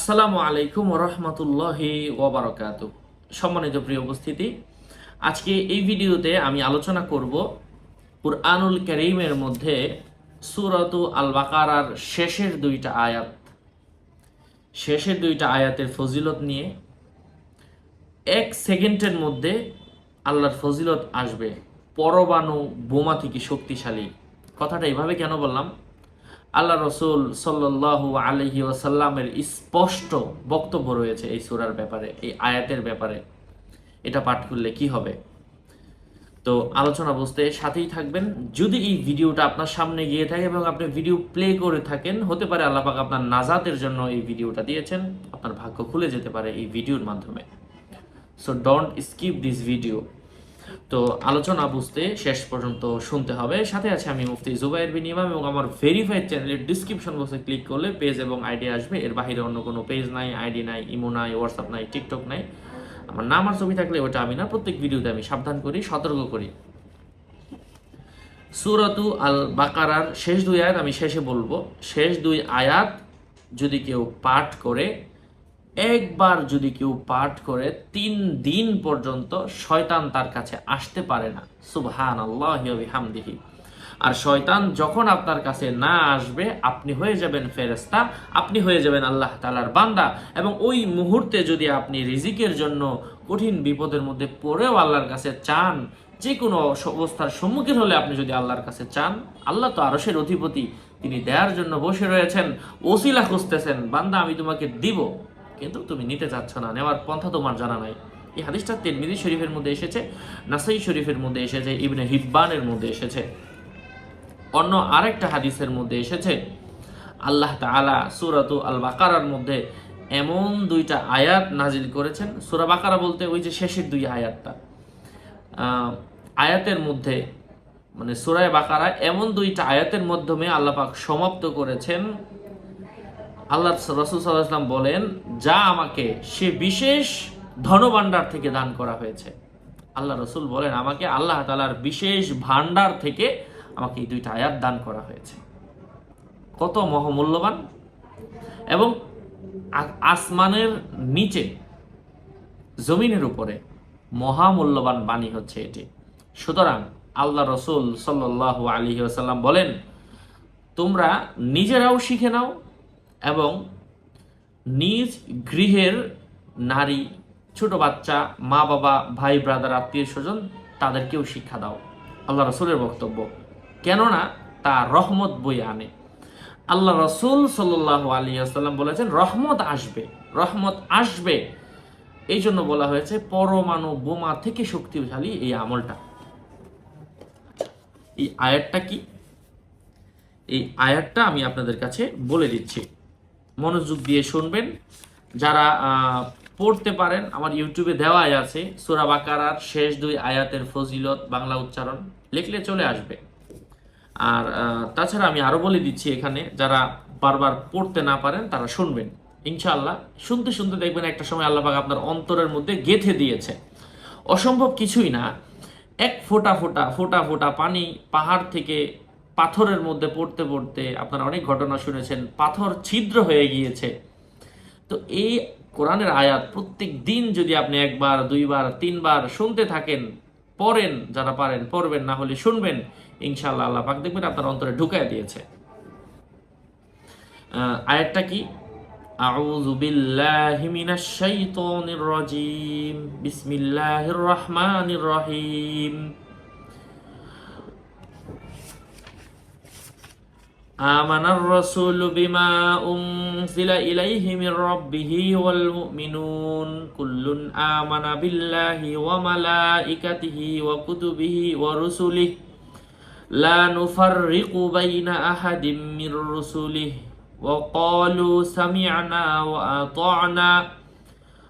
আসসালামু আলাইকুম রহমতুল্লাহি ওবরাকাত। সম্মানিত প্রিয় উপস্থিতি, আজকে এই ভিডিওতে আমি আলোচনা করব কুরআনুল করিমের মধ্যে সুরত আল বাকারার শেষের দুইটা আয়াত। শেষের দুইটা আয়াতের ফজিলত নিয়ে এক সেকেন্ডের মধ্যে আল্লাহর ফজিলত আসবে। পরমাণু বোমা থেকে শক্তিশালী। কথাটা এভাবে কেন বললাম? আল্লাহ রসুল সাল্লাহ আলহি ওয়াসাল্লামের স্পষ্ট বক্তব্য রয়েছে এই সুরার ব্যাপারে, এই আয়াতের ব্যাপারে। এটা পাঠ করলে কি হবে? তো আলোচনা বুঝতে সাথেই থাকবেন। যদি এই ভিডিওটা আপনার সামনে গিয়ে থাকে এবং আপনি ভিডিও প্লে করে থাকেন, হতে পারে আল্লাহ পাক আপনার নাজাতের জন্য এই ভিডিওটা দিয়েছেন, আপনার ভাগ্য খুলে যেতে পারে এই ভিডিওর মাধ্যমে। So don't skip this video তো আলোচনা বুঝতে শেষ পর্যন্ত শুনতে হবে। সাথে আছে আমি মুফতি জুবাইর বিন ইমাম এবং আমার ভেরিফাইড চ্যানেলের ডিসক্রিপশন বক্সে ক্লিক করলে পেজ এবং আইডি আসবে। এর বাইরে অন্য কোনো পেজ নাই আইডি নাই ইমো নাই হোয়াটসঅ্যাপ নাই টিকটক নাই। আমার নাম আর ছবি থাকলে ওটা আমি না, প্রত্যেক ভিডিওতে আমি সাবধান করি, সতর্ক করি। সুরতু আল বাকারার শেষ দুই আয়াত আমি শেষে বলব। শেষ দুই আয়াত যদি কেউ পাঠ করে একবার যদি কেউ পাঠ করে, তিন দিন পর্যন্ত শয়তান তার কাছে আসতে পারে না। সুবহান আল্লাহ হামদিহি আর শয়তান যখন আপনার কাছে না আসবে, আপনি হয়ে যাবেন ফেরেস্তা আপনি হয়ে যাবেন আল্লাহ তালার বান্দা। এবং ওই মুহূর্তে যদি আপনি রিজিকের জন্য কঠিন বিপদের মধ্যে পড়েও আল্লাহর কাছে চান যে কোনো অবস্থার সম্মুখীন হলে আপনি যদি আল্লাহর কাছে চান, আল্লাহ তো আরসের অধিপতি, তিনি দেওয়ার জন্য বসে রয়েছেন, ওসিলা খুঁজতেছেন, বান্দা আমি তোমাকে দিব। কিন্তু তুমি নিতে চাচ্ছ না। নেওয়ার পন্থা তোমার জানা নাই। এই হাদিসটা তিরমিজি শরীফের মধ্যে এসেছে, নাসাই শরীফের মধ্যে এসেছে, ইবনে হিব্বানের মধ্যে এসেছে। অন্য আরেকটা হাদিসের মধ্যে এসেছে, আল্লাহ তাআলা সূরাতু আল বাকারার মধ্যে এমন দুইটা আয়াত নাজিল করেছেন। সূরা বাকারা বলতে ওই যে শেষের দুই আয়াতটা। আয়াতের মধ্যে মানে সূরায় বাকারা এমন দুইটা আয়াতের মাধ্যমে আল্লাহ পাক সমাপ্ত করেছেন। আল্লাহ রসুল সাল্লাহাম বলেন, যা আমাকে সে বিশেষ ধনভাণ্ডার থেকে দান করা হয়েছে। আল্লাহ রসুল বলেন, আমাকে আল্লাহ তালার বিশেষ ভাণ্ডার থেকে আমাকে এই দুইটা আয়াত দান করা হয়েছে। কত মহামূল্যবান। এবং আসমানের নিচে, জমিনের উপরে মহামূল্যবান বাণী হচ্ছে এটি। সুতরাং আল্লাহ রসুল সাল্লাহ আলী বলেন, তোমরা নিজেরাও শিখে নাও এবং নিজ গৃহের নারী, ছোট বাচ্চা, মা বাবা, ভাই ব্রাদার আত্মীয়, স্বজন, তাদেরকেও শিক্ষা দাও। আল্লাহ রসুলের বক্তব্য, কেননা তা রহমত বই আনে। আল্লাহ রসুল সাল্লাহ আলী আসাল্লাম বলেছেন, রহমত আসবে রহমত আসবে। এই জন্য বলা হয়েছে, পরমাণু বোমা থেকে শক্তিশালী এই আমলটা। এই আয়াতটা কি? এই আয়াতটা আমি আপনাদের কাছে বলে দিচ্ছি। মনোযোগ দিয়ে শুনবেন। যারা পড়তে পারেন, আমার ইউটিউবে দেওয়াই আছে, সুরা বাকারার শেষ দুই আয়াতের ফজিলত, বাংলা উচ্চারণ, লিখলে চলে আসবে। আর তাছাড়া আমি আরও বলে দিচ্ছি এখানে, যারা বারবার পড়তে না পারেন, তারা শুনবেন। ইনশাআল্লাহ, শুনতে শুনতে দেখবেন একটা সময় আল্লাহ পাক আপনার অন্তরের মধ্যে গেথে দিয়েছে। অসম্ভব কিছুই না। এক ফোঁটা ফোঁটা ফোঁটা ফোঁটা পানি পাহাড় থেকে পাথরের মধ্যে পড়তে পড়তে আপনারা অনেক ঘটনা শুনেছেন, পাথর ছিদ্র হয়ে গিয়েছে। তো এই কোরআনের আয়াত প্রত্যেক দিন যদি আপনি একবার, দুইবার, তিনবার শুনতে থাকেন, পড়েন, যারা পারেন পড়বেন, না হলে শুনবেন ইনশাল্লাহ আল্লাহ পাক দেখবেন আপনার অন্তরে ঢুকায় দিয়েছে। আয়াতটা কি? আউযু বিল্লাহি মিনাশ শাইতানির রাজিম। বিসমিল্লাহির রহমানির রহিম। আমানার রাসূলু বিমা উনজিলা ইলাইহি মির রাব্বিহি ওয়াল মুমিনুন। কুল্লুন আমানা বিল্লাহি ওয়া মালাইকাতিহি ওয়া কুতুবিহি ওয়া রুসুলিহি। লা নুফাররিকু বাইনা আহাদিম মির রুসুলিহি। ওয়া ক্বালু সামি'না ওয়া আতা'না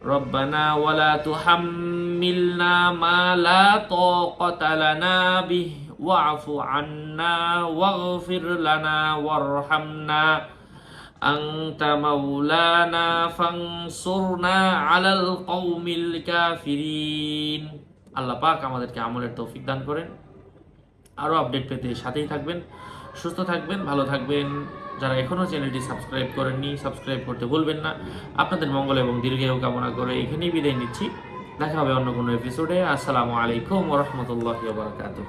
রব্বানা ওয়ালা তুহাম্মিলনা মা লা তাকাতা লানা বিহি, ওয়াফু আন্না ওয়াগফির লানা ওয়ারহামনা। আনতা মাওলানা ফানসুরনা আলাল কওমিল কাফিরিন। আল্লাহ পাক আমাদেরকে আমলের তৌফিক দান করেন। আরও আপডেট পেতে সাথেই থাকবেন, সুস্থ থাকবেন, ভালো থাকবেন। যারা এখনও চ্যানেলটি সাবস্ক্রাইব করেননি সাবস্ক্রাইব করতে ভুলবেন না। আপনাদের মঙ্গল এবং দীর্ঘায়ু কামনা করে এখানেই বিদায় নিচ্ছি। দেখা হবে অন্য কোনো এপিসোডে আসসালামু আলাইকুম ওরহমতুল্লাহ বারকাতুহ।